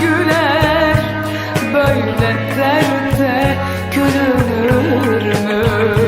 güler Böyle derde gülünür mü?